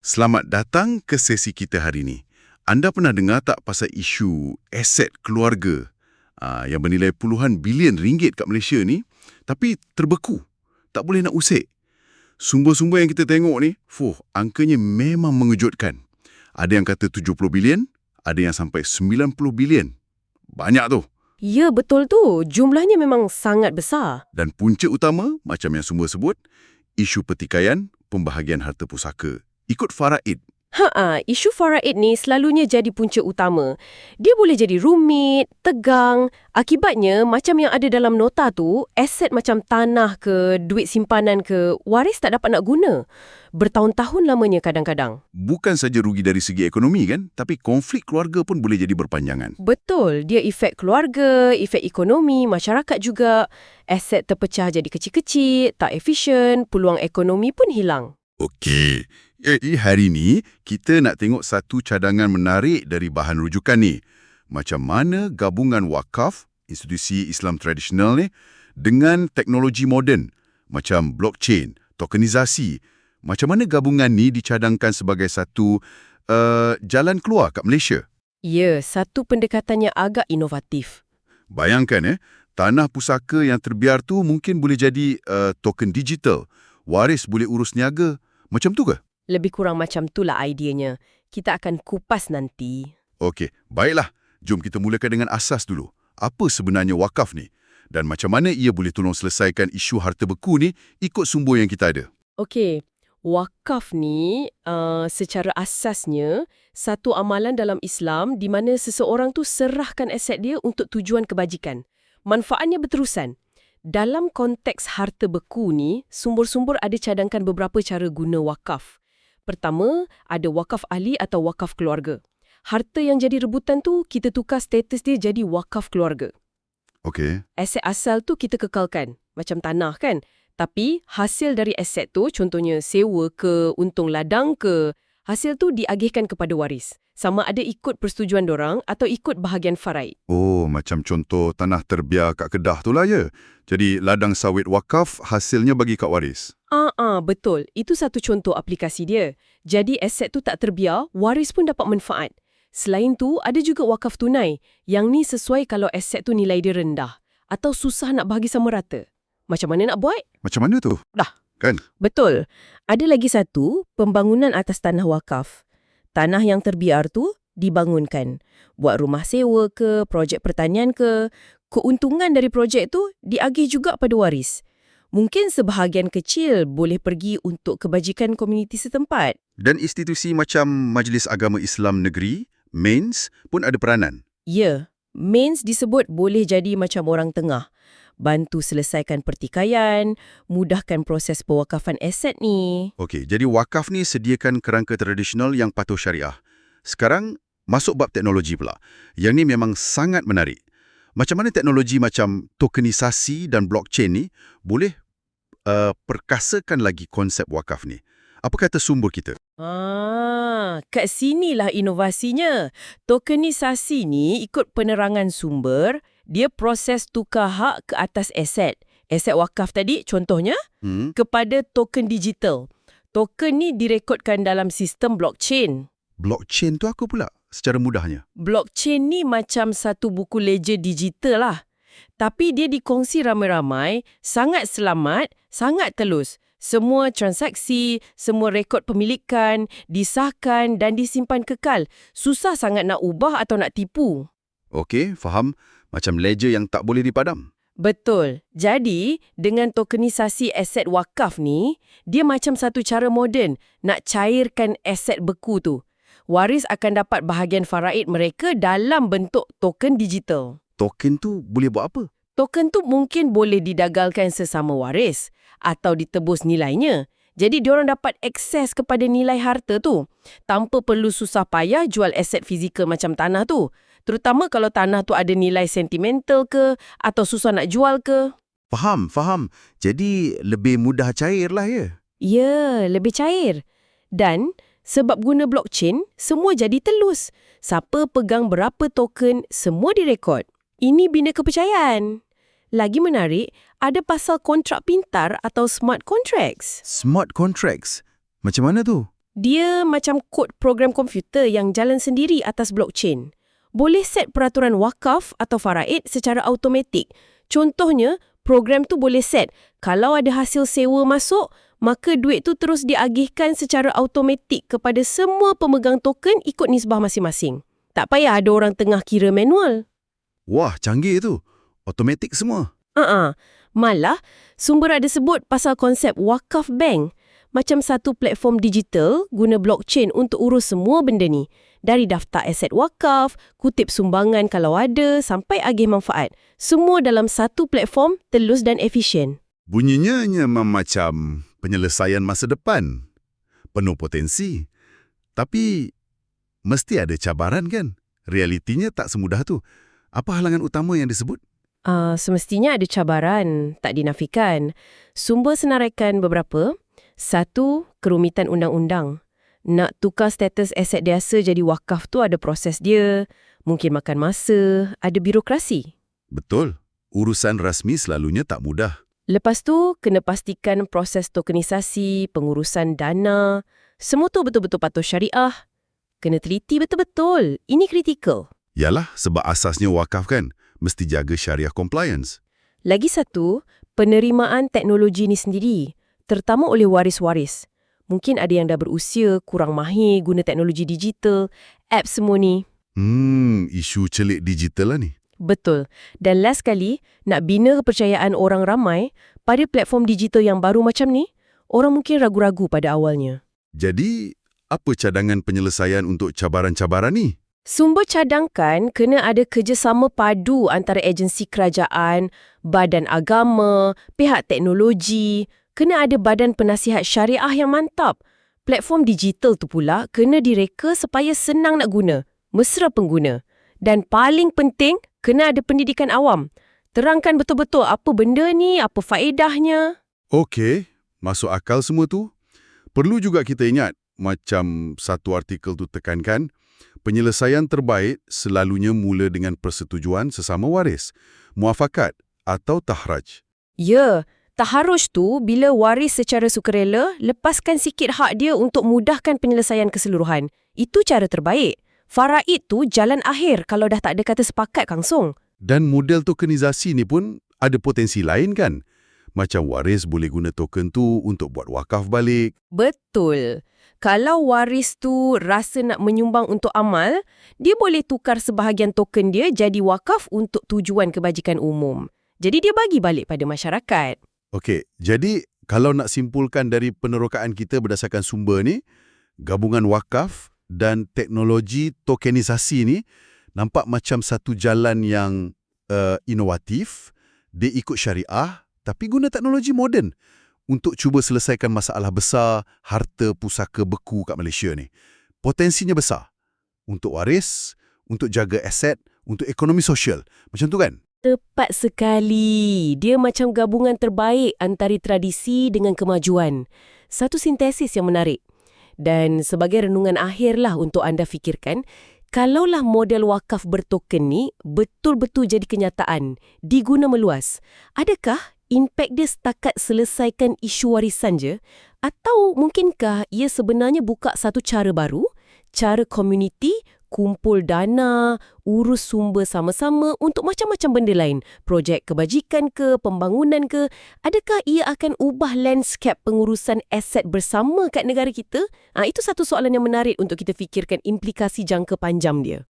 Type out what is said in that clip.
Selamat datang ke sesi kita hari ini. Anda pernah dengar tak pasal isu aset keluarga aa, yang bernilai puluhan bilion ringgit kat Malaysia ni tapi terbeku, tak boleh nak usik. Sumber-sumber yang kita tengok ni, fuh, angkanya memang mengejutkan. Ada yang kata 70 bilion, ada yang sampai 90 bilion. Banyak tu. Ya, betul tu. Jumlahnya memang sangat besar. Dan punca utama, macam yang sumber sebut, isu pertikaian pembahagian harta pusaka. Ikut faraid. Ha, isu faraid ni selalunya jadi punca utama. Dia boleh jadi rumit, tegang. Akibatnya, macam yang ada dalam nota tu, aset macam tanah ke, duit simpanan ke, waris tak dapat nak guna. Bertahun-tahun lamanya kadang-kadang. Bukan saja rugi dari segi ekonomi kan, tapi konflik keluarga pun boleh jadi berpanjangan. Betul, dia efek keluarga, efek ekonomi, masyarakat juga. Aset terpecah jadi kecil-kecil, tak efisien, peluang ekonomi pun hilang. Okey. Jadi hari ni kita nak tengok satu cadangan menarik dari bahan rujukan ni. Macam mana gabungan wakaf, institusi Islam tradisional ni, dengan teknologi moden macam blockchain, tokenisasi. Macam mana gabungan ni dicadangkan sebagai satu uh, jalan keluar kat Malaysia? Ya, satu pendekatannya agak inovatif. Bayangkan eh, tanah pusaka yang terbiar tu mungkin boleh jadi uh, token digital. Waris boleh urus niaga. Macam tu ke? Lebih kurang macam itulah idenya. Kita akan kupas nanti. Okey, baiklah. Jom kita mulakan dengan asas dulu. Apa sebenarnya wakaf ni? Dan macam mana ia boleh tolong selesaikan isu harta beku ni ikut sumber yang kita ada? Okey, wakaf ni uh, secara asasnya satu amalan dalam Islam di mana seseorang tu serahkan aset dia untuk tujuan kebajikan. Manfaatnya berterusan. Dalam konteks harta beku ni, sumber-sumber ada cadangkan beberapa cara guna wakaf. Pertama, ada wakaf ahli atau wakaf keluarga. Harta yang jadi rebutan tu, kita tukar status dia jadi wakaf keluarga. Okey. Aset asal tu kita kekalkan, macam tanah kan? Tapi hasil dari aset tu, contohnya sewa ke, untung ladang ke, hasil tu diagihkan kepada waris. Sama ada ikut persetujuan dorang atau ikut bahagian faraid. Oh, macam contoh tanah terbiar kat Kedah tu lah ya. Jadi ladang sawit wakaf hasilnya bagi kat waris. Ah, ah, betul. Itu satu contoh aplikasi dia. Jadi aset tu tak terbiar, waris pun dapat manfaat. Selain tu, ada juga wakaf tunai. Yang ni sesuai kalau aset tu nilai dia rendah. Atau susah nak bahagi sama rata. Macam mana nak buat? Macam mana tu? Dah. Kan? Betul. Ada lagi satu, pembangunan atas tanah wakaf. Tanah yang terbiar tu dibangunkan. Buat rumah sewa ke, projek pertanian ke, keuntungan dari projek tu diagih juga pada waris. Mungkin sebahagian kecil boleh pergi untuk kebajikan komuniti setempat. Dan institusi macam Majlis Agama Islam Negeri, MAINS, pun ada peranan. Ya, mains disebut boleh jadi macam orang tengah. Bantu selesaikan pertikaian, mudahkan proses pewakafan aset ni. Okey, jadi wakaf ni sediakan kerangka tradisional yang patuh syariah. Sekarang, masuk bab teknologi pula. Yang ni memang sangat menarik. Macam mana teknologi macam tokenisasi dan blockchain ni boleh uh, perkasakan lagi konsep wakaf ni? Apa kata sumber kita? Ah, kat sinilah inovasinya. Tokenisasi ni ikut penerangan sumber, dia proses tukar hak ke atas aset. Aset wakaf tadi contohnya Hmm? kepada token digital. Token ni direkodkan dalam sistem blockchain. Blockchain tu apa pula secara mudahnya? Blockchain ni macam satu buku ledger digital lah. Tapi dia dikongsi ramai-ramai, sangat selamat, sangat telus. Semua transaksi, semua rekod pemilikan, disahkan dan disimpan kekal. Susah sangat nak ubah atau nak tipu. Okey, faham. Macam ledger yang tak boleh dipadam. Betul. Jadi, dengan tokenisasi aset wakaf ni, dia macam satu cara moden nak cairkan aset beku tu. Waris akan dapat bahagian faraid mereka dalam bentuk token digital. Token tu boleh buat apa? Token tu mungkin boleh didagalkan sesama waris atau ditebus nilainya. Jadi diorang dapat akses kepada nilai harta tu tanpa perlu susah payah jual aset fizikal macam tanah tu. Terutama kalau tanah tu ada nilai sentimental ke atau susah nak jual ke. Faham, faham. Jadi lebih mudah cair lah ya. Ya, lebih cair. Dan sebab guna blockchain, semua jadi telus. Siapa pegang berapa token, semua direkod. Ini bina kepercayaan. Lagi menarik, ada pasal kontrak pintar atau smart contracts. Smart contracts. Macam mana tu? Dia macam kod program komputer yang jalan sendiri atas blockchain. Boleh set peraturan wakaf atau faraid secara automatik. Contohnya, program tu boleh set kalau ada hasil sewa masuk, maka duit tu terus diagihkan secara automatik kepada semua pemegang token ikut nisbah masing-masing. Tak payah ada orang tengah kira manual. Wah, canggih tu. Automatik semua. Uh-uh. Malah, sumber ada sebut pasal konsep wakaf bank. Macam satu platform digital guna blockchain untuk urus semua benda ni. Dari daftar aset wakaf, kutip sumbangan kalau ada, sampai agih manfaat. Semua dalam satu platform, telus dan efisien. Bunyinya memang macam penyelesaian masa depan. Penuh potensi. Tapi, mesti ada cabaran kan? Realitinya tak semudah tu. Apa halangan utama yang disebut? Uh, semestinya ada cabaran, tak dinafikan. Sumber senaraikan beberapa. Satu, kerumitan undang-undang. Nak tukar status aset biasa jadi wakaf tu ada proses dia. Mungkin makan masa, ada birokrasi. Betul. Urusan rasmi selalunya tak mudah. Lepas tu, kena pastikan proses tokenisasi, pengurusan dana. Semua tu betul-betul patuh syariah. Kena teliti betul-betul. Ini kritikal. Yalah, sebab asasnya wakaf kan, mesti jaga syariah compliance. Lagi satu, penerimaan teknologi ni sendiri, terutama oleh waris-waris. Mungkin ada yang dah berusia, kurang mahir guna teknologi digital, app semua ni. Hmm, isu celik digital lah ni. Betul. Dan last kali, nak bina kepercayaan orang ramai pada platform digital yang baru macam ni, orang mungkin ragu-ragu pada awalnya. Jadi, apa cadangan penyelesaian untuk cabaran-cabaran ni? Sumber cadangkan kena ada kerjasama padu antara agensi kerajaan, badan agama, pihak teknologi, kena ada badan penasihat syariah yang mantap. Platform digital tu pula kena direka supaya senang nak guna, mesra pengguna. Dan paling penting, kena ada pendidikan awam. Terangkan betul-betul apa benda ni, apa faedahnya. Okey, masuk akal semua tu. Perlu juga kita ingat, macam satu artikel tu tekankan, penyelesaian terbaik selalunya mula dengan persetujuan sesama waris, muafakat atau tahraj. Ya, taharus tu bila waris secara sukarela lepaskan sikit hak dia untuk mudahkan penyelesaian keseluruhan. Itu cara terbaik. Faraid tu jalan akhir kalau dah tak ada kata sepakat Kang Song. Dan model tokenisasi ni pun ada potensi lain kan? Macam waris boleh guna token tu untuk buat wakaf balik. Betul. Kalau waris tu rasa nak menyumbang untuk amal, dia boleh tukar sebahagian token dia jadi wakaf untuk tujuan kebajikan umum. Jadi dia bagi balik pada masyarakat. Okey, jadi kalau nak simpulkan dari penerokaan kita berdasarkan sumber ni, gabungan wakaf dan teknologi tokenisasi ni nampak macam satu jalan yang uh, inovatif, dia ikut syariah tapi guna teknologi moden untuk cuba selesaikan masalah besar harta pusaka beku kat Malaysia ni. Potensinya besar untuk waris, untuk jaga aset, untuk ekonomi sosial. Macam tu kan? Tepat sekali. Dia macam gabungan terbaik antara tradisi dengan kemajuan. Satu sintesis yang menarik. Dan sebagai renungan akhirlah untuk anda fikirkan, kalaulah model wakaf bertoken ni betul-betul jadi kenyataan, diguna meluas, adakah impak dia setakat selesaikan isu warisan je? Atau mungkinkah ia sebenarnya buka satu cara baru, cara komuniti kumpul dana, urus sumber sama-sama untuk macam-macam benda lain, projek kebajikan ke, pembangunan ke, adakah ia akan ubah landscape pengurusan aset bersama kat negara kita? Ha, itu satu soalan yang menarik untuk kita fikirkan implikasi jangka panjang dia.